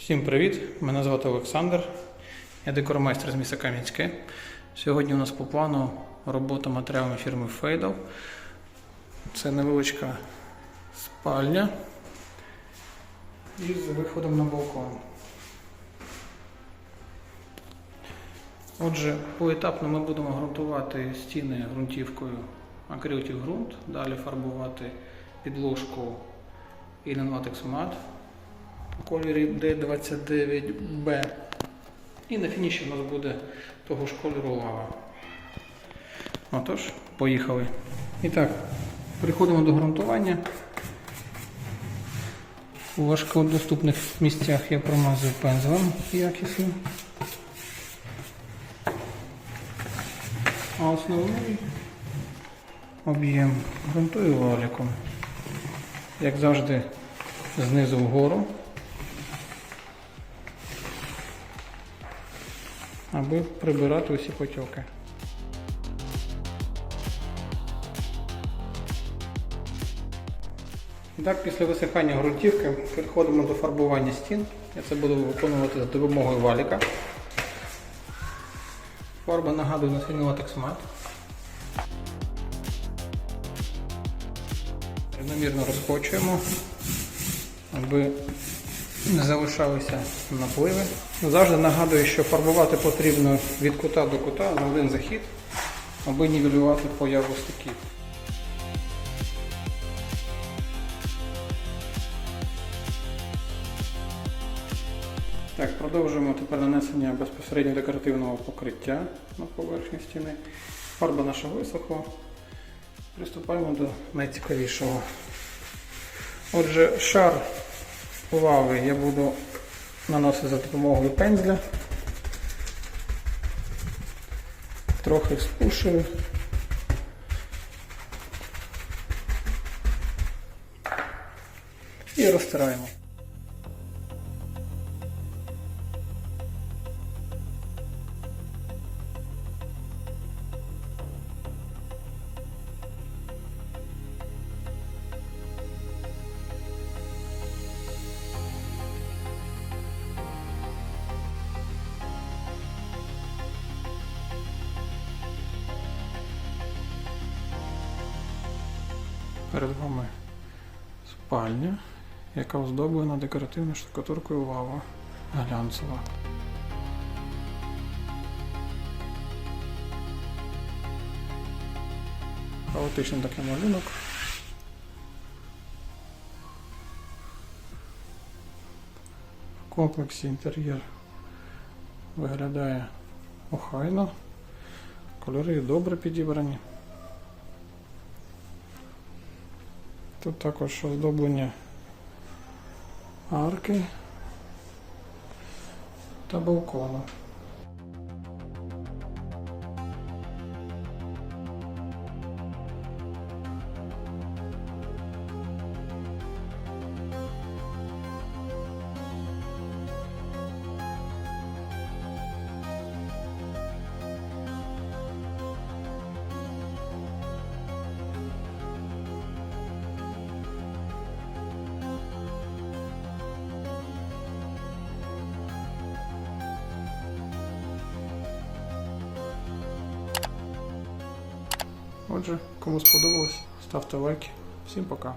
Всім привіт! Мене звати Олександр. Я декормайстер з міста Кам'янське. Сьогодні у нас по плану робота матеріалами фірми Фейдал. Це невеличка спальня із виходом на балкон. Отже, поетапно ми будемо ґрунтувати стіни ґрунтівкою акрилтів ґрунт, далі фарбувати підложку Matte у кольорі D29B. І на фініші у нас буде того ж кольору лава. Отож, поїхали. І так, переходимо до ґрунтування. У важкодоступних місцях я промазую пензлем якісним. А основний об'єм ґрунтую валіком. Як завжди, знизу вгору. Аби прибирати усі потьоки. Так, після висихання ґрунтівки переходимо до фарбування стін. Я це буду виконувати за допомогою валіка. Фарба нагадує насильний латекс мат. Рівномірно розкочуємо, аби не залишалися напливи. Завжди нагадую, що фарбувати потрібно від кута до кута на один захід, аби нівелювати появу стиків. Так, продовжуємо тепер нанесення безпосередньо декоративного покриття на поверхні стіни. Фарба наша висохла. Приступаємо до найцікавішого. Отже, шар лави я буду наносити за допомогою пензля. Трохи спушую. І розтираємо. Перед вами спальня, яка оздоблена декоративною штукатуркою лава глянцева. Хаотичний такий малюнок. В комплексі інтер'єр виглядає охайно, кольори добре підібрані. Тут також оздоблення арки та балкону. Отже, кому сподобалось, ставте лайки. Всім пока.